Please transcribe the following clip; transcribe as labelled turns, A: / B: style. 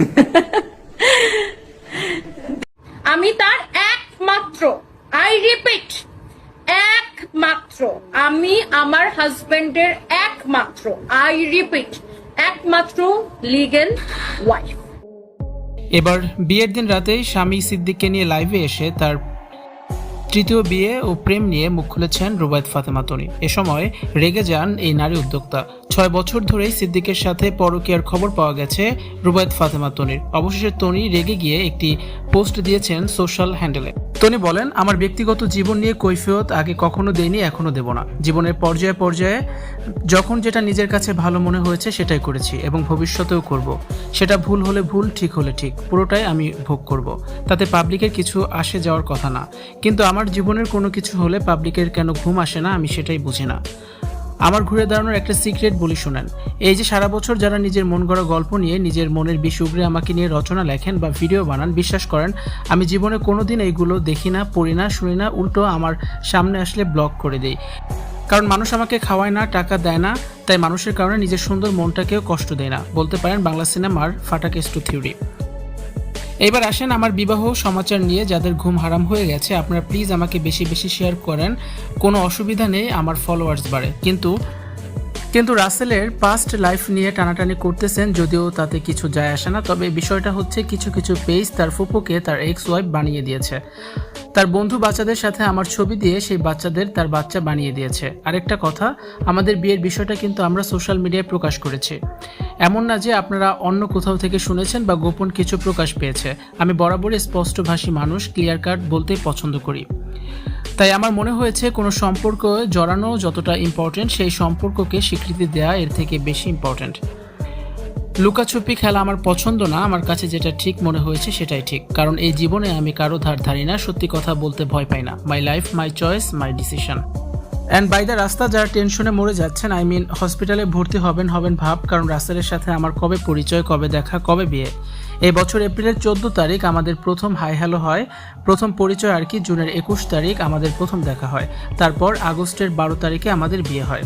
A: আমি তার একমাত্র আই রিপিট একমাত্র। আমি আমার হাজবেন্ডের একমাত্র আই রিপিট একমাত্র লিগেল ওয়াইফ
B: এবার বিয়ের দিন রাতে স্বামী সিদ্দিককে নিয়ে লাইভে এসে তার তৃতীয় বিয়ে ও প্রেম নিয়ে মুখ খুলেছেন রুবায়ত ফাতেমা তনি। এ সময় রেগে যান এই নারী উদ্যোক্তা। ছয় বছর ধরেই সিদ্দিকের সাথে পরকীয়ার খবর পাওয়া গেছে রুবায়ত ফাতেমা তনির। অবশেষে তনি রেগে গিয়ে একটি পোস্ট দিয়েছেন সোশ্যাল হ্যান্ডেলে। তনি বলেন, আমার ব্যক্তিগত জীবন নিয়ে কৈফিয়ত আগে কখনো দেইনি, এখনও দেব না। জীবনের পর্যায়ে পর্যায়ে যখন যেটা নিজের কাছে ভালো মনে হয়েছে, সেটাই করেছি এবং ভবিষ্যতেও করব। সেটা ভুল হলে ভুল, ঠিক হলে ঠিক। পুরোটাই আমি ভোগ করব। তাতে পাবলিকের কিছু আসে যাওয়ার কথা না। কিন্তু আমার জীবনের কোনো কিছু হলে পাবলিকের কেন ঘুম আসে না, আমি সেটাই বুঝি না। আমার ঘুরে দাঁড়ানোর একটা সিক্রেট বলি শোনেন। এই যে সারা বছর যারা নিজের মন গড়া গল্প নিয়ে নিজের মনের বিষ উগড়ে আমাকে নিয়ে রচনা লেখেন বা ভিডিও বানান, বিশ্বাস করেন, আমি জীবনে কোনোদিন এইগুলো দেখি না, পড়ি না, শুনি না, উল্টো আমার সামনে আসলে ব্লক করে দেই। কারণ মানুষ আমাকে খাওয়ায় না, টাকা দেয় না, তাই মানুষের কারণে নিজের সুন্দর মনটাকেও কষ্ট দেয় না। বলতে পারেন বাংলা সিনেমার ফাটাকেস্টু থিওরি এবার আসেন আমার বিবাহ সমাচার নিয়ে, যাদের ঘুম হারাম হয়ে গেছে, আপনারা প্লিজ আমাকে বেশি বেশি শেয়ার করেন। কোনো অসুবিধা নেই, আমার ফলোয়ার্স বাড়ে। কিন্তু কিন্তু রাসেলের পাস্ট লাইফ নিয়ে টানাটানি করতেছেন যদিও তাতে কিছু যায় আসে না। তবে বিষয়টা হচ্ছে কিছু কিছু পেজ তার ফুপুকে তার এক্স ওয়াইফ বানিয়ে দিয়েছে। তার বন্ধু বাচ্চাদের সাথে আমার ছবি দিয়ে সেই বাচ্চাদের তার বাচ্চা বানিয়ে দিয়েছে। আরেকটা কথা, আমাদের বিয়ের বিষয়টা কিন্তু আমরা সোশ্যাল মিডিয়ায় প্রকাশ করেছি। এমন না যে আপনারা অন্য কোথাও থেকে শুনেছেন বা গোপন কিছু প্রকাশ পেয়েছে। আমি বরাবরই স্পষ্টভাষী মানুষ ক্লিয়ার কাট বলতে পছন্দ করি। তাই আমার মনে হয়েছে কোনো সম্পর্ক জড়ানো যতটা ইম্পর্টেন্ট সেই সম্পর্ককে স্বীকৃতি দেওয়া এর থেকে বেশি ইম্পর্টেন্ট লুকাছুপি খেলা আমার পছন্দ না, আমার কাছে যেটা ঠিক মনে হয়েছে সেটাই ঠিক। কারণ এই জীবনে আমি কারও ধার ধারি না, সত্যি কথা বলতে ভয় পাই না। My life my choice my decision and by the রাস্তা যারা টেনশনে মরে যাচ্ছেন আই মিন হসপিটালে ভর্তি হবেন হবেন ভাব, কারণ রাসেলের সাথে আমার কবে পরিচয়, কবে দেখা, কবে বিয়ে? এই বছর এপ্রিলের চোদ্দ তারিখ আমাদের প্রথম হাই হ্যালো হয়। প্রথম পরিচয় আর কি, জুনের একুশ তারিখ আমাদের প্রথম দেখা হয়। তারপর আগস্টের বারো তারিখে আমাদের বিয়ে হয়।